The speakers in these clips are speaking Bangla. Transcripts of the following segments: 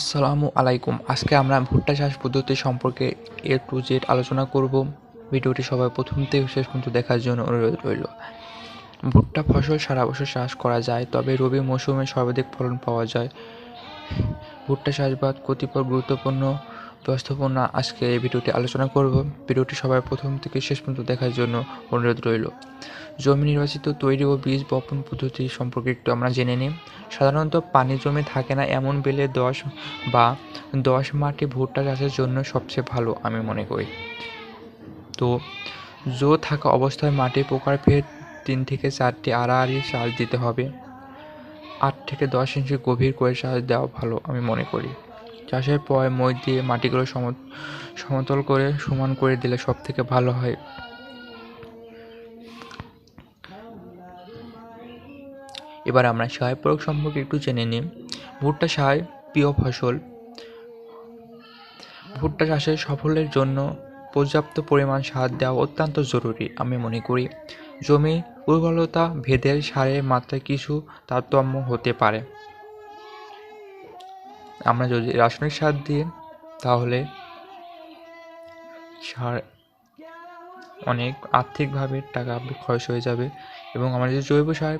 আসসালামু আলাইকুম। আজকে আমরা ভুট্টা চাষ পদ্ধতি সম্পর্কে এ টু জেড আলোচনা করব। ভিডিওটি সবাই প্রথম থেকে শেষ পর্যন্ত দেখার জন্য অনুরোধ রইল। ভুট্টা ফসল সারা বছর চাষ করা যায়, তবে রবি মৌসুমে সর্বাধিক ফলন পাওয়া যায়। ভুট্টা চাষবাদ কতিপয় গুরুত্বপূর্ণ ব্যবস্থাপনা আজকে এই ভিডিওটি আলোচনা করব। ভিডিওটি সবাই প্রথম থেকে শেষ পর্যন্ত দেখার জন্য অনুরোধ রইল। জমি নির্বাচিত, তৈরি ও বীজ বপন পদ্ধতি সম্পর্কে একটু আমরা জেনে নিই। সাধারণত পানি জমে থাকে না এমন বেলে দশ বা দশ মাটি ভুট্টা চাষের জন্য সবচেয়ে ভালো, আমি মনে করি। তো জো থাকা অবস্থায় মাটি পোকার ফের তিন থেকে চারটি আড়াআড়ি চাষ দিতে হবে। আট থেকে দশ ইঞ্চি গভীর করে চাষ দেওয়া ভালো, আমি মনে করি। চাষের পর মই দিয়ে মাটিগুলো সম সমতল করে সমান করে দিলে সব থেকে ভালো হয়। এবার আমরা সার প্রয়োগ সম্পর্কে একটু জেনে নিই। ভুট্টা সার প্রিয় ফসল। ভুট্টা চাষের সফলের জন্য পর্যাপ্ত পরিমাণ সার দেওয়া অত্যন্ত জরুরি, আমি মনে করি। জমি উর্বরতা ভেদের সারের মাত্রায় কিছু তারতম্য হতে পারে। আমরা যদি রাসায়নিক সার দিই, তাহলে সার অনেক আর্থিকভাবে টাকা খরচ হয়ে যাবে এবং আমরা যদি জৈব সার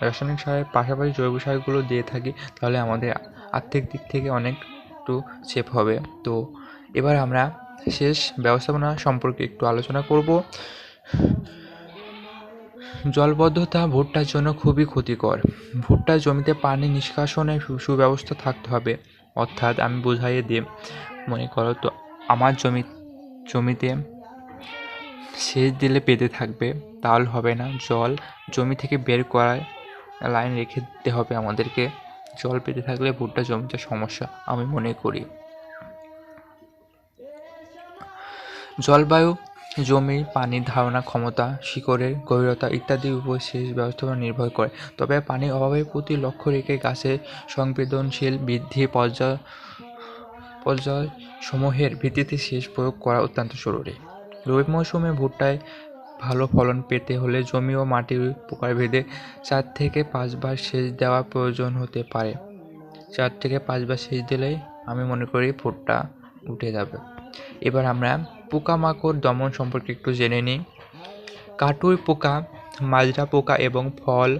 রাসায়নিক সারের পাশাপাশি জৈব সারগুলো দিয়ে থাকি, তাহলে আমাদের আর্থিক দিক থেকে অনেক একটু সেভ হবে। তো এবার আমরা শেষ ব্যবস্থাপনা সম্পর্কে একটু আলোচনা করব। জলবদ্ধতা ভুট্টার জন্য খুবই ক্ষতিকর। ভুট্টার জমিতে পানি নিষ্কাশনের সুব্যবস্থা থাকতে হবে। অর্থাৎ আমি বোঝাইয়ে দিই মনে করো তো, আমার জমি, জমিতে সেচ দিলে পেতে থাকবে। তাহলে হবে না, জল জমি থেকে বের করায় লাইন রেখে দিতে হবে আমাদেরকে। জল পেতে থাকলে ভুট্টা জমিতে সমস্যা, আমি মনে করি। জলবায়ু জমির পানির ধারণা, ক্ষমতা, শিকড়ের গভীরতা ইত্যাদির উপর সেচ ব্যবস্থাপনা নির্ভর করে। তবে পানির অভাবের প্রতি লক্ষ্য রেখে গাছের সংবেদনশীল বৃদ্ধি পর্যায় পর্যায় সমূহের ভিত্তিতে সেচ প্রয়োগ করা অত্যন্ত জরুরি। রবি মৌসুমে ভুট্টায় ভালো ফলন পেতে হলে জমি ও মাটির প্রকারভেদে চার থেকে পাঁচবার সেচ দেওয়া প্রয়োজন হতে পারে। চার থেকে পাঁচবার সেচ দিলেই আমি মনে করি ভুট্টা উঠে যাবে। এবার আমরা পোকামাকড় দমন সম্পর্কে একটু জেনে নিই। কাটুই পোকা, মাজরা পোকা এবং ফল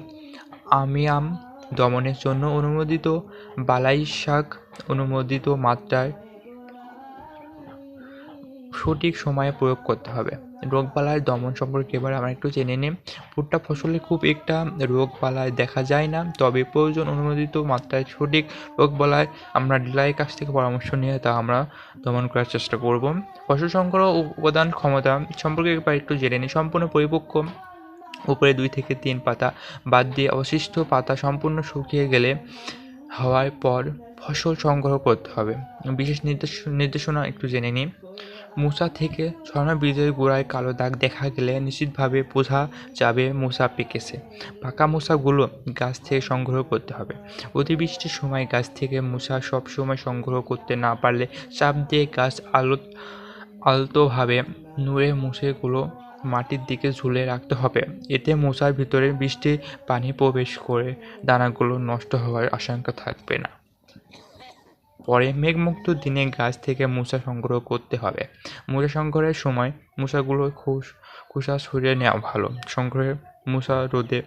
আমিয়াম দমনের জন্য অনুমোদিত, বালাই শাক অনুমোদিত মাত্রায় সঠিক সময়ে প্রয়োগ করতে হবে। রোগবালাই দমন সম্পর্কে এবার আমরা একটু জেনে নিই। ভুট্টা ফসলে খুব একটা রোগবালাই দেখা যায় না, তবে প্রয়োজন অনুমোদিত মাত্রায় সঠিক রোগবালাই আমরা ডিলারের কাছ থেকে পরামর্শ নিয়ে তা আমরা দমন করার চেষ্টা করব। ফসল সংগ্রহ উপাদান ক্ষমতা সম্পর্কে এবার একটু জেনে নিই। সম্পূর্ণ পরিপক্ক। উপরে দুই থেকে তিন পাতা বাদ দিয়ে অবশিষ্ট পাতা সম্পূর্ণ শুকিয়ে গেলে হওয়ার পর ফসল সংগ্রহ করতে হবে। বিশেষ নির্দেশ, নির্দেশনা একটু জেনে নিই। মূসা থেকে ছড়ানো বীজের গোড়ায় কালো দাগ দেখা গেলে নিশ্চিতভাবে বোঝা যাবে মূসা পেকেছে। পাকা মূসাগুলো গাছ থেকে সংগ্রহ করতে হবে। অতিবৃষ্টির সময় গাছ থেকে মূসা সবসময় সংগ্রহ করতে না পারলে চাপ দিয়ে গাছ আলো আলতোভাবে নুড়ে মুছেগুলো মাটির দিকে ঝুলে রাখতে হবে। এতে মশার ভিতরে বৃষ্টির পানি প্রবেশ করে দানাগুলো নষ্ট হওয়ার আশঙ্কা থাকবে না। পরে মেঘমুক্ত দিনে গাছ থেকে মূসা সংগ্রহ করতে হবে। মূসা সংগ্রহের সময় মূসাগুলো খুশ খোসা সরিয়ে নেওয়া ভালো। সংগ্রহের মূসা রোদে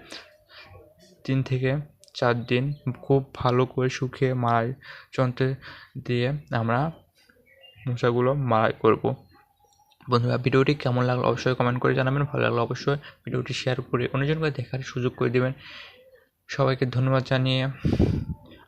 তিন থেকে চার দিন খুব ভালো করে শুকিয়ে মারাই যন্ত্রে দিয়ে আমরা মশাগুলো মারাই করব। বন্ধুরা, ভিডিওটি কেমন লাগল অবশ্যই কমেন্ট করে জানাবেন। ভালো লাগল অবশ্যই ভিডিওটি শেয়ার করে অন্যজনকে দেখার সুযোগ করে দেবেন। সবাইকে ধন্যবাদ জানিয়ে